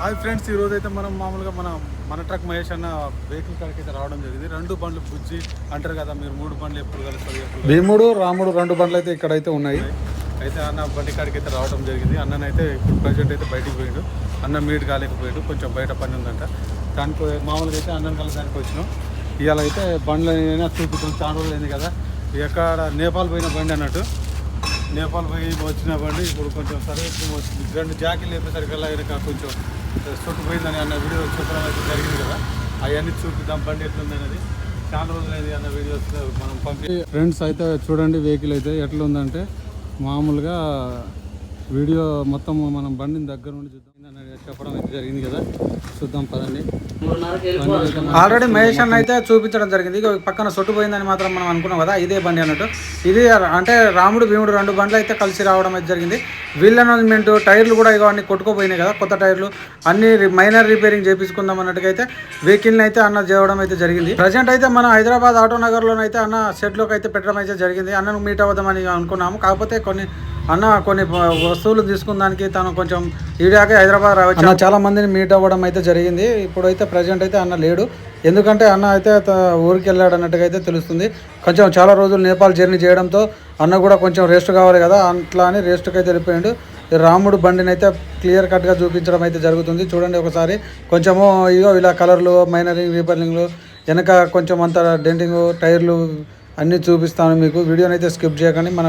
Hi friends ఈ రోజు అయితే మనం మామూలుగా మన మన ట్రక్ మహేష్ అన్న వెహికల్ కాడికి అయితే రావడం జరిగింది. రెండు బండ్లు బుజ్జి అంటారు కదా మీరు మూడు బండ్లు ఎప్పుడు కలుస్తారు ఎప్పుడు భీముడు రాముడు రెండు బండ్లు అయితే ఇక్కడైతే ఉన్నాయి. అయితే అన్న బండి కాడికి అయితే రావడం జరిగింది. అన్ననైతే ఇప్పుడు ప్రజెంట్ అయితే బయటికి పోయాడు. అన్న మీట్ కాలేకపోయాడు. కొంచెం బయట పని ఉందంట. దానికి మామూలుగా అయితే అన్నం కలదానికి వచ్చినాం. ఇవాళ అయితే బండ్లు అయినా చూపుతాం చాలా రోజులు అయింది కదా. ఎక్కడ నేపాల్ పోయిన బండి అన్నట్టు. నేపాల్ పోయి వచ్చిన బండి ఇప్పుడు కొంచెం సరే రెండు జాకీలు లేపేసరికల్లా కొంచెం చుట్టుపోయిందని అన్న వీడియో చెప్పడం అయితే జరిగింది కదా. అవన్నీ చూపిద్దాం బండి ఎట్లుంది అనేది చాలా రోజులైంది అన్న వీడియోస్ మనం పంపి ఫ్రెండ్స్ అయితే చూడండి వెహికల్ అయితే ఎట్లుందంటే మామూలుగా వీడియో మొత్తం మనం బండిని దగ్గర నుండి చూద్దాం. చెప్పడం అయితే జరిగింది కదా. చూద్దాం పదండి. ఆల్రెడీ మహేష్ అన్న అయితే చూపించడం జరిగింది. ఇక పక్కన సొట్టు పోయిందని మాత్రం మనం అనుకున్నాం కదా. ఇదే బండి అన్నట్టు. ఇది అంటే రాముడు భీముడు రెండు బండ్లు అయితే కలిసి రావడం అయితే జరిగింది. వీల్ అనౌన్స్మెంట్ టైర్లు కూడా ఇక అన్ని కొట్టుకోపోయినాయి కదా. కొత్త టైర్లు. అన్ని మైనర్ రిపేరింగ్ చేపించుకుందాం అన్నట్టుగా అయితే వెహికల్ని అయితే అన్న చేయడం అయితే జరిగింది. ప్రజెంట్ అయితే మన హైదరాబాద్ ఆటో నగర్లోనైతే అన్న షెడ్లోకి అయితే పెట్టడం అయితే జరిగింది. అన్నను మీట్ అవుదామని అనుకున్నాము. కాకపోతే కొన్ని అన్న కొన్ని వస్తువులు తీసుకున్నానికి తను కొంచెం ఈడాకే హైదరాబాద్ రావచ్చు? అన్న చాలా మందిని మీట్ అవ్వడం అయితే జరిగింది. ఇప్పుడైతే ప్రజెంట్ అయితే అన్న లేడు. ఎందుకంటే అన్న అయితే ఊరికి వెళ్ళాడు అన్నట్టుగా అయితే తెలుస్తుంది. కొంచెం చాలా రోజులు నేపాల్ జర్నీ చేయడంతో అన్న కూడా కొంచెం రెస్ట్ కావాలి కదా అట్లా అని రెస్ట్కి అయితే వెళ్ళిపోయాడు. రాముడు బండిని అయితే క్లియర్ కట్గా చూపించడం అయితే జరుగుతుంది. చూడండి ఒకసారి. కొంచెము ఇగో ఇలా కలర్లు మైనరింగ్ రీపర్లింగ్లు వెనక కొంచెం అంత డెంటింగ్ టైర్లు అన్ని చూపిస్తాను మీకు. వీడియోని అయితే స్కిప్ చేయకండి. మన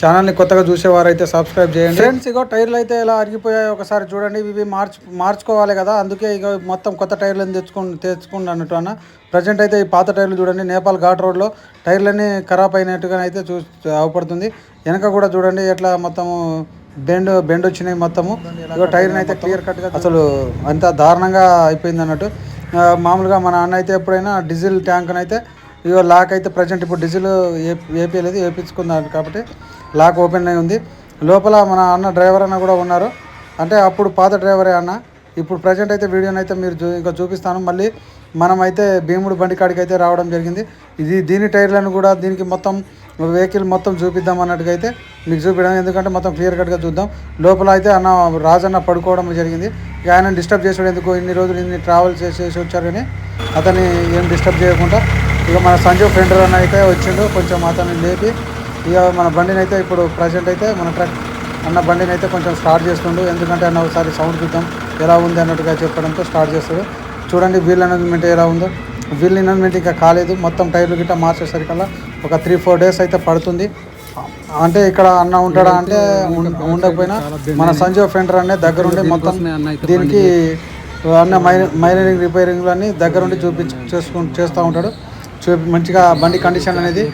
ఛానల్ని కొత్తగా చూసేవారైతే సబ్స్క్రైబ్ చేయండి. ఫ్రెండ్స్ ఇగో టైర్లు అయితే ఇలా అరిగిపోయాయి ఒకసారి చూడండి. ఇవి మార్చు మార్చుకోవాలి కదా. అందుకే ఇక మొత్తం కొత్త టైర్లను తెచ్చుకుని తెచ్చుకుండి అన్నట్టు అన్న. ప్రజెంట్ అయితే ఈ పాత టైర్లు చూడండి. నేపాల్ ఘాట్ రోడ్లో టైర్లన్నీ ఖరాబ్ అయినట్టుగా అయితే చూ అవపడుతుంది. వెనక కూడా చూడండి ఎట్లా మొత్తము బెండ్ బెండ్ వచ్చినాయి మొత్తము. ఇగో టైర్ని అయితే క్లియర్ కట్గా అసలు అంత దారుణంగా అయిపోయింది అన్నట్టు. మామూలుగా మన అన్న అయితే ఎప్పుడైనా డీజిల్ ట్యాంక్ అయితే ఇగో లాక్ అయితే ప్రజెంట్ ఇప్పుడు డీజిల్ ఏపీ లేదు వేపించుకున్నారు కాబట్టి లాక్ ఓపెన్ అయి ఉంది. లోపల మన అన్న డ్రైవర్ అన్న కూడా ఉన్నారు. అంటే అప్పుడు పాత డ్రైవరే అన్న. ఇప్పుడు ప్రజెంట్ అయితే వీడియోని అయితే మీరు చూ- ఇంకా చూపిస్తాను. మళ్ళీ మనం అయితే భీముడు బండి కాడికి అయితే రావడం జరిగింది. ఇది దీని టైర్లను కూడా దీనికి మొత్తం వెహికల్ మొత్తం చూపిద్దాం అన్నట్టుగా అయితే మీకు చూపించడం ఎందుకంటే మొత్తం క్లియర్ కట్గా చూద్దాం. లోపల అయితే అన్న రాజన్న పడుకోవడం జరిగింది. ఇక ఆయన డిస్టర్బ్ చేసాడు ఎందుకు? ఇన్ని రోజులు ఇన్ని ట్రావెల్ చేసేసి వచ్చారు కానీ అతన్ని ఏం డిస్టర్బ్ చేయకుండా ఇక మన సంజీవ్ ఫ్రెండ్ అన్న అయితే వచ్చిండు కొంచెం అతన్ని లేపి ఇక మన బండిని అయితే ఇప్పుడు ప్రజెంట్ అయితే మన ట్రక్ అన్న బండిని అయితే కొంచెం స్టార్ట్ చేస్తుండు. ఎందుకంటే అన్న ఒకసారి సౌండ్ చూద్దాం ఎలా ఉంది అన్నట్టుగా చెప్పడంతో స్టార్ట్ చేస్తాడు. చూడండి వీల్ అనౌన్స్మెంట్ ఎలా ఉందో. వీల్ అనౌన్స్మెంట్ ఇంకా కాలేదు మొత్తం టైర్లు గిట్ట మార్చేసరికల్లా ఒక త్రీ ఫోర్ డేస్ అయితే పడుతుంది. అంటే ఇక్కడ అన్న ఉంటాడా అంటే ఉండకపోయినా మన సంజీవ్ ఫ్రెండర్ అనే దగ్గరుండి మొత్తం దీనికి అన్న మైన మైనరింగ్ రిపేరింగ్లు అన్ని దగ్గరుండి చూపించి చేసుకు చేస్తూ ఉంటాడు. చూ మంచిగా బండి కండిషన్ అనేది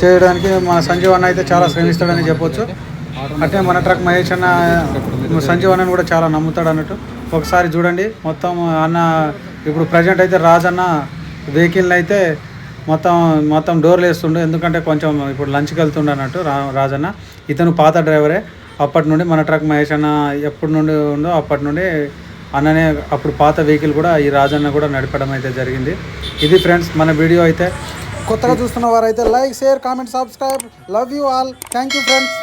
చేయడానికి మన సంజీవ్ అన్న అయితే చాలా శ్రమిస్తాడని చెప్పొచ్చు. అంటే మన ట్రక్ మహేష్ అన్న సంజీవ్ అన్నని కూడా చాలా నమ్ముతాడు అన్నట్టు. ఒకసారి చూడండి మొత్తం అన్న ఇప్పుడు ప్రజెంట్ అయితే రాజన్న వెహికల్ని అయితే మొత్తం మొత్తం డోర్లు వేస్తుండు ఎందుకంటే కొంచెం ఇప్పుడు లంచ్కి వెళ్తుండే అన్నట్టు రా రాజన్న ఇతను పాత డ్రైవరే అప్పటి నుండి మన ట్రక్ మహేష్ అన్న ఎప్పటి నుండి ఉందో అప్పటి నుండి అన్ననే అప్పుడు పాత వెహికల్ కూడా ఈ రాజన్న కూడా నడపడం అయితే జరిగింది. ఇది ఫ్రెండ్స్ మన వీడియో అయితే. కొత్తగా చూస్తున్న వారైతే like share comment subscribe. Love you all. Thank you friends.